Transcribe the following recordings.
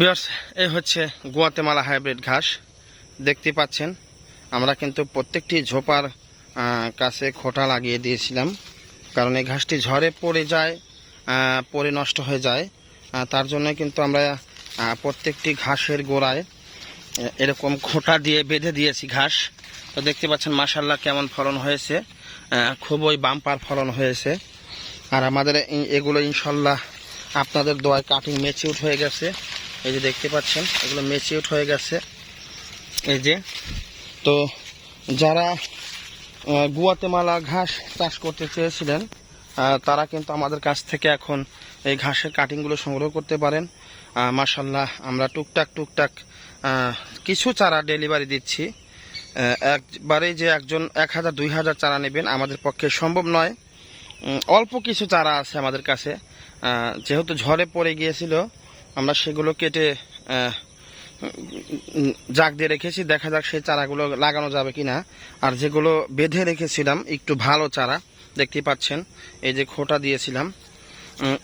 বিয়ার্স এই হচ্ছে Guatemala hybrid ঘাস। দেখতে পাচ্ছেন, আমরা কিন্তু প্রত্যেকটি ঝোপার কাছে খোটা লাগিয়ে দিয়েছিলাম। কারণ এই ঘাসটি ঝড়ে পড়ে যায় পড়ে নষ্ট হয়ে যায়। তার জন্য কিন্তু আমরা প্রত্যেকটি ঘাসের গোড়ায় এরকম খোটা দিয়ে বেঁধে দিয়েছি ঘাস। তো দেখতে পাচ্ছেন মাসাল্লাহ কেমন ফলন হয়েছে। খুবই বাম্পার ফলন হয়েছে। আর আমাদের এগুলো ইনশাল্লাহ আপনাদের দোয়ায় কাটিং মেচিউট হয়ে গেছে। এই যে দেখতে পাচ্ছেন এগুলো মেচিউট হয়ে গেছে। এই যে তো যারা গুয়াতেমালা ঘাস চাষ করতে চেয়েছিলেন তারা কিন্তু আমাদের কাছ থেকে এখন এই ঘাসের কাটিংগুলো সংগ্রহ করতে পারেন। মাসাল্লাহ আমরা টুকটাক টুকটাক কিছু চারা ডেলিভারি দিচ্ছি। আহ, একবারেই যে একজন এক হাজার দুই হাজার চারা নেবেন আমাদের পক্ষে সম্ভব নয়। অল্প কিছু চারা আছে আমাদের কাছে। যেহেতু ঝড়ে পড়ে গিয়েছিল আমরা সেগুলো কেটে জাগ দিয়ে রেখেছি। দেখা যাক সেই চারাগুলো লাগানো যাবে কি না আর যেগুলো বেঁধে রেখেছিলাম, একটু ভালো চারা, দেখতেই পাচ্ছেন, এই যে খোটা দিয়েছিলাম।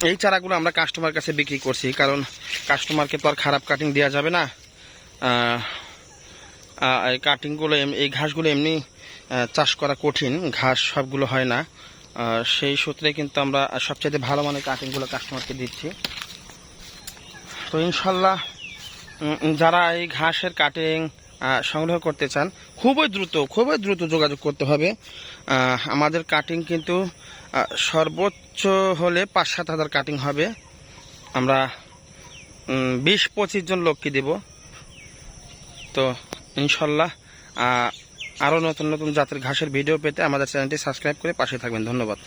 এই চারাগুলো আমরা কাস্টমার কাছে বিক্রি করছি, কারণ কাস্টমারকে তো আর খারাপ কাটিং দেওয়া যাবে না। এই কাটিংগুলো এই ঘাসগুলো এমনি চাষ করা কঠিন, ঘাস সবগুলো হয় না। সেই সূত্রে কিন্তু আমরা সবচেয়ে ভালো মানের কাটিংগুলো কাস্টমারকে দিচ্ছি। তো ইনশাল্লাহ যারা এই ঘাসের কাটিং সংগ্রহ করতে চান, খুবই দ্রুত খুবই দ্রুত যোগাযোগ করতে হবে। আমাদের কাটিং কিন্তু সর্বোচ্চ হলে পাঁচ সাত হাজার কাটিং হবে। আমরা বিশ পঁচিশ জন লোককে দেব। তো ইনশাল্লাহ আরও নতুন নতুন জাতের ঘাসের ভিডিও পেতে আমাদের চ্যানেলটি সাবস্ক্রাইব করে পাশে থাকবেন। ধন্যবাদ।